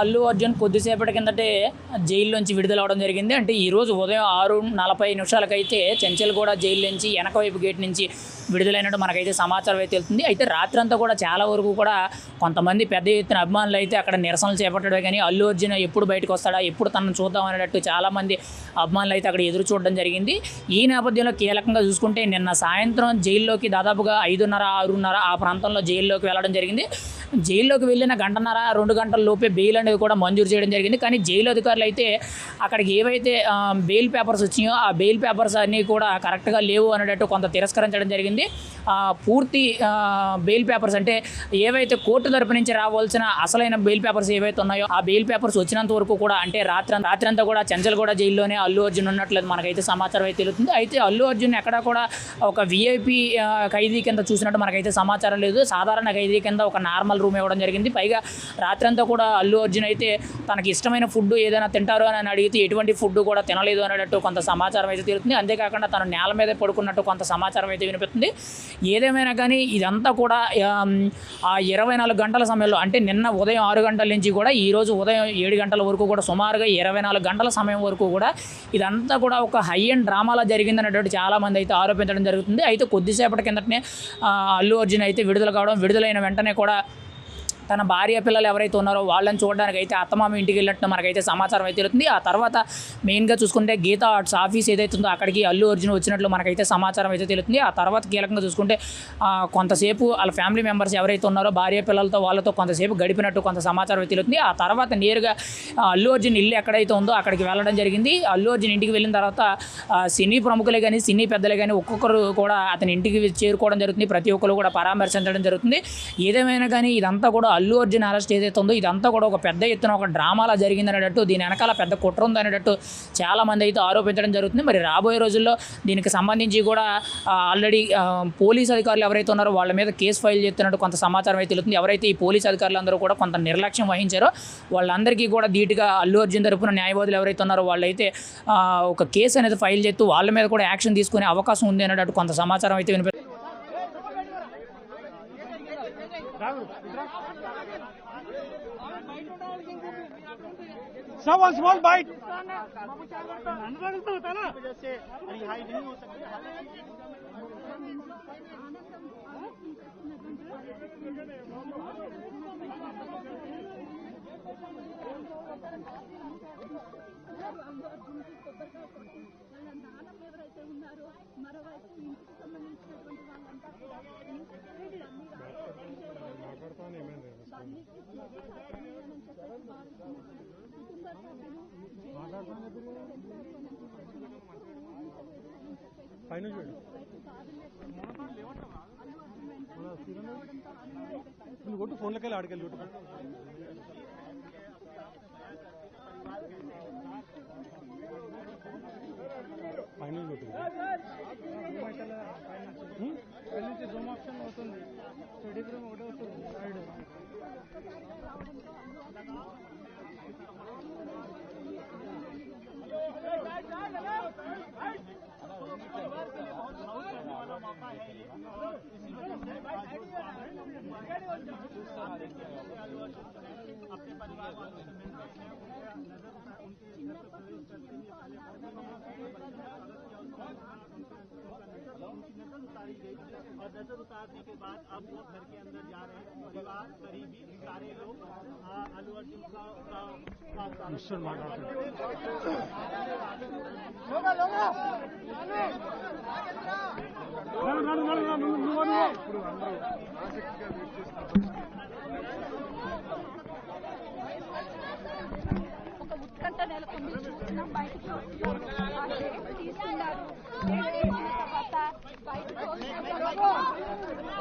అల్లు అర్జున్ కొద్దిసేపటి కిందటే జైల్లోంచి విడుదలవడం జరిగింది. అంటే ఈ రోజు ఉదయం ఆరు నలభై నిమిషాలకైతే చెంచల్ కూడా జైలు నుంచి వెనక వైపు గేట్ నుంచి విడుదలైనట్టు మనకైతే సమాచారం అయితే తెలుస్తుంది. అయితే రాత్రంతా కూడా చాలా వరకు కూడా కొంతమంది పెద్ద ఎత్తున అభిమానులు అయితే అక్కడ నిరసనలు చేపట్టడమే కానీ అల్లు అర్జున్ ఎప్పుడు బయటకు వస్తాడా ఎప్పుడు తనను చూద్దాం అనేటట్టు చాలామంది అభిమానులు అయితే అక్కడ ఎదురు చూడడం జరిగింది. ఈ నేపథ్యంలో కీలకంగా చూసుకుంటే నిన్న సాయంత్రం జైల్లోకి దాదాపుగా ఐదున్నర ఆరున్నర ఆ ప్రాంతంలో జైల్లోకి వెళ్ళడం జరిగింది. జైల్లోకి వెళ్ళిన గంటన్నర రెండు గంటల లోపే బెయిల్ అనేది కూడా మంజూరు చేయడం జరిగింది. కానీ జైలు అధికారులు అయితే అక్కడికి ఏవైతే బెయిల్ పేపర్స్ వచ్చినాయో ఆ బెయిల్ పేపర్స్ అన్నీ కూడా కరెక్ట్గా లేవు అనేటట్టు కొంత తిరస్కరించడం జరిగింది. పూర్తి బెయిల్ పేపర్స్ అంటే ఏవైతే కోర్టు తరపు నుంచి రావాల్సిన అసలైన బెయిల్ పేపర్స్ ఏవైతే ఉన్నాయో ఆ బెయిల్ పేపర్స్ వచ్చినంత వరకు కూడా అంటే రాత్రి రాత్రి అంతా కూడా చంచల్గూడ జైల్లోనే అల్లు అర్జున్ ఉన్నట్లేదు మనకైతే సమాచారం అయితే తెలుస్తుంది. అయితే అల్లు అర్జున్ ఎక్కడ కూడా ఒక విఐపి ఖైదీ కింద చూసినట్టు మనకైతే సమాచారం లేదు. సాధారణ ఖైదీ కింద ఒక నార్మల్ రూమ్ ఇవ్వడం జరిగింది. పైగా రాత్రంతా కూడా అల్లు అర్జున్ అయితే తనకి ఇష్టమైన ఫుడ్ ఏదైనా తింటారు అని అడిగితే ఎటువంటి ఫుడ్ కూడా తినలేదు అనేటట్టు కొంత సమాచారం అయితే తెలుస్తుంది. అంతేకాకుండా తను నేల మీద పడుకున్నట్టు కొంత సమాచారం అయితే వినిపిస్తుంది. ఏదేమైనా కానీ ఇదంతా కూడా ఆ ఇరవై నాలుగు గంటల సమయంలో అంటే నిన్న ఉదయం ఆరు గంటల నుంచి కూడా ఈరోజు ఉదయం ఏడు గంటల వరకు కూడా సుమారుగా ఇరవై నాలుగు గంటల సమయం వరకు కూడా ఇదంతా కూడా ఒక హై అండ్ డ్రామాలా జరిగిందనేటట్టు చాలామంది అయితే ఆరోపించడం జరుగుతుంది. అయితే కొద్దిసేపటి కిందటనే అల్లు అర్జున్ అయితే విడుదల కావడం విడుదలైన వెంటనే కూడా తన భార్య పిల్లలు ఎవరైతే ఉన్నారో వాళ్ళని చూడడానికి అయితే అత్తమామ ఇంటికి వెళ్ళినట్టు మనకైతే సమాచారం అయితే తెలుస్తుంది. ఆ తర్వాత మెయిన్గా చూసుకుంటే గీతా ఆర్ట్స్ ఆఫీస్ ఏదైతే ఉందో అక్కడికి అల్లు అర్జున్ వచ్చినట్లు మనకైతే సమాచారం అయితే తెలుస్తుంది. ఆ తర్వాత కీలకంగా చూసుకుంటే కొంతసేపు వాళ్ళ ఫ్యామిలీ మెంబర్స్ ఎవరైతే ఉన్నారో భార్య పిల్లలతో వాళ్ళతో కొంతసేపు గడిపినట్టు కొంత సమాచారం అయితే తెలుస్తుంది. ఆ తర్వాత నేరుగా అల్లు అర్జున్ ఇల్లు ఎక్కడైతే ఉందో అక్కడికి వెళ్ళడం జరిగింది. అల్లు అర్జున్ ఇంటికి వెళ్ళిన తర్వాత సినీ ప్రముఖులే కానీ సినీ పెద్దలే కానీ ఒక్కొక్కరు కూడా అతని ఇంటికి చేరుకోవడం జరుగుతుంది. ప్రతి ఒక్కరు కూడా పరామర్శించడం జరుగుతుంది. ఏదేమైనా కానీ ఇదంతా కూడా అల్లు అర్జున్ అరెస్ట్ ఏదైతే ఉందో ఇదంతా కూడా ఒక పెద్ద ఎత్తున ఒక డ్రామాలా జరిగింది అనేటట్టు దీని వెనకాల పెద్ద కుట్ర ఉంది అనేటట్టు చాలా మంది అయితే ఆరోపించడం జరుగుతుంది. మరి రాబోయే రోజుల్లో దీనికి సంబంధించి కూడా ఆల్రెడీ పోలీస్ అధికారులు ఎవరైతే ఉన్నారో వాళ్ళ మీద కేసు ఫైల్ చేస్తున్నట్టు కొంత సమాచారం అయితే తెలుస్తుంది. ఎవరైతే ఈ పోలీస్ అధికారులు అందరూ కూడా కొంత నిర్లక్ష్యం వహించారో వాళ్ళందరికీ కూడా ధీటుగా అల్లు అర్జున్ తరపున న్యాయవాదులు ఎవరైతే ఉన్నారో వాళ్ళైతే ఒక కేసు అనేది ఫైల్ చేస్తూ వాళ్ళ మీద కూడా యాక్షన్ తీసుకునే అవకాశం ఉంది అనేటట్టు కొంత సమాచారం అయితే వినిపి Sir, one small bite. వాళ్ళ నాన్న ఎవరైతే ఉన్నారో మరోవైపు ఇంటికి సంబంధించినటువంటి వాళ్ళంతా కూడా ఇంటికి అన్ని కుటుంబ సభ్యులు పైన చూడు నువ్వు కొట్టు ఫోన్లోకి వెళ్ళి ఆడికెళ్ళి కొట్టు. పైన కొట్టు. నుంచి జూమ్ ఆప్షన్ అవుతుంది. స్టడీ రూమ్ नज़र उतारी गई और नज़र उतारने के बाद अब वो घर के अंदर जा रहे हैं परिवार करीबी सारे लोग अलू अर्जुन का ఉత్కంఠ నెలకొంది చూస్తున్నాం బయటకు వస్తున్నారు ఆ టేప్ తీస్తున్నారు టేప్ తీసిన తర్వాత బయటకు వస్తున్నారు